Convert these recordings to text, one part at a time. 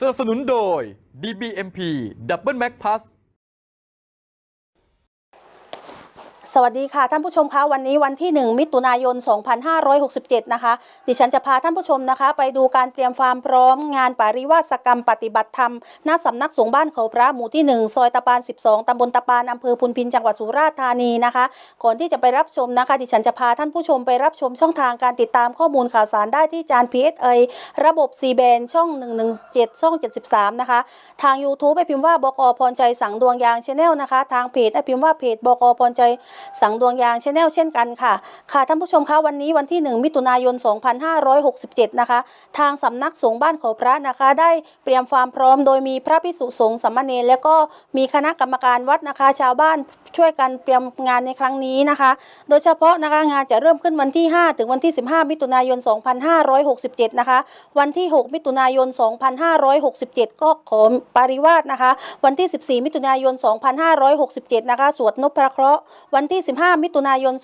สนับสนุนโดย DBMP Double Mac Plus สวัสดีค่ะท่านผู้ชมคะวันนี้วันที่ 1 มิถุนายน 2567 นะคะ ดิฉันจะพาท่านผู้ชมนะคะ ไปดูการเตรียมความพร้อมงานปาริวาสกรรมปฏิบัติธรรมณสำนักสงฆ์บ้านเขาพระหมู่ที่ 1 ซอยตะปาน 12 ตำบลตะปานอำเภอพุนพินจังหวัดสุราษฎร์ธานีนะคะ ก่อนที่จะไปรับชมนะคะ ดิฉันจะพาท่านผู้ชมไปรับชมช่องทางการติดตามข้อมูลข่าวสารได้ที่จาน PSI ระบบ C band ช่อง 117 ช่อง 73 นะคะ ทาง YouTube ไปพิมพ์ว่าบกพรใจสังดวงยางชาแนลนะคะ ทางเพจไปพิมพ์ว่าเพจบกพรใจสังดวงยางชาแนลเช่นกันค่ะ ค่ะท่านผู้ชมคะวันนี้วันที่ 1 มิถุนายน 2567 นะคะ ทางสำนักสงฆ์บ้านเขาพระนะคะ ได้เตรียมความพร้อมโดยมีพระภิกษุสงฆ์สามเณรและก็มีคณะกรรมการวัดนะคะ ชาวบ้านช่วยกันเตรียมงานในครั้งนี้นะคะ โดยเฉพาะนะคะงานจะเริ่มขึ้นวันที่ 5 ถึงวันที่ 15 มิถุนายน 2567 นะคะ วันที่ 6 มิถุนายน 2567 ก็ขอปริวาสนะคะ วันที่ 14 มิถุนายน 2567 นะคะ สวดนพระเคราะห์วันที่ 15 มิถุนายน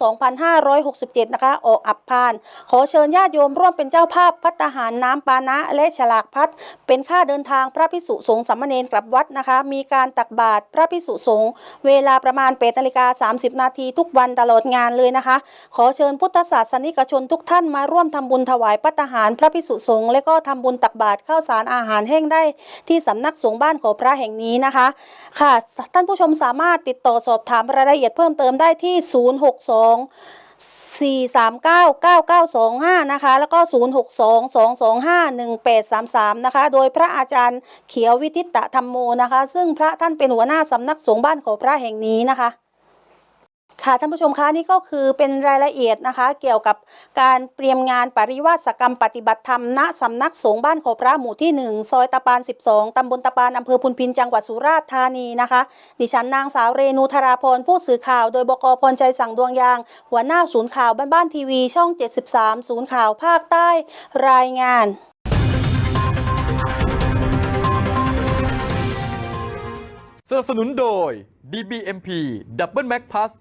2567 นะคะออกอับพาน ขอเชิญญาติโยมร่วมเป็นเจ้าภาพพัตตาหารน้ำปานะและฉลากพัดเป็นค่าเดินทางพระพิสุสงฆ์สามเณรกลับวัดนะคะ มีการตักบาตรพระพิสุสงฆ์เวลาประมาณ8นาฬิกา 30 นาทีทุกวันตลอดงานเลยนะคะ ขอเชิญพุทธศาสนิกชนทุกท่านมาร่วมทำบุญถวายปัตตาหารพระพิสุสงฆ์และก็ทำบุญตักบาตรข้าวสารอาหารแห้งได้ที่สำนักสงฆ์บ้านของพระแห่งนี้นะคะ ค่ะ ท่านผู้ชมสามารถติดต่อสอบถามรายละเอียดเพิ่มเติมได้ที่ 062 4399925 นะคะ แล้วก็ 062-225-1833 นะคะ โดยพระอาจารย์เขียววิทิตะธรรมโมนะคะ ซึ่งพระท่านเป็นหัวหน้าสำนักสงฆ์บ้านของพระแห่งนี้นะคะ ค่ะท่านผู้ชมคะนี่ก็คือเป็นรายละเอียดนะคะ เกี่ยวกับการเตรียมงานปริวาสกรรมปฏิบัติธรรมณสำนักสงฆ์บ้านขอพระหมู่ที่ 1 ซอยตะปาน 12 ตำบลตะปานอำเภอพุนพินจังหวัดสุราษฎร์ธานีนะคะ ดิฉันนางสาวเรนูธราพรผู้สื่อข่าวโดยบกพรใจสั่งดวงยาง หัวหน้าศูนย์ข่าวบ้านบ้านทีวี ช่อง 73 ศูนย์ข่าวภาคใต้รายงานสนับสนุนโดย DBMP Double Mac Plus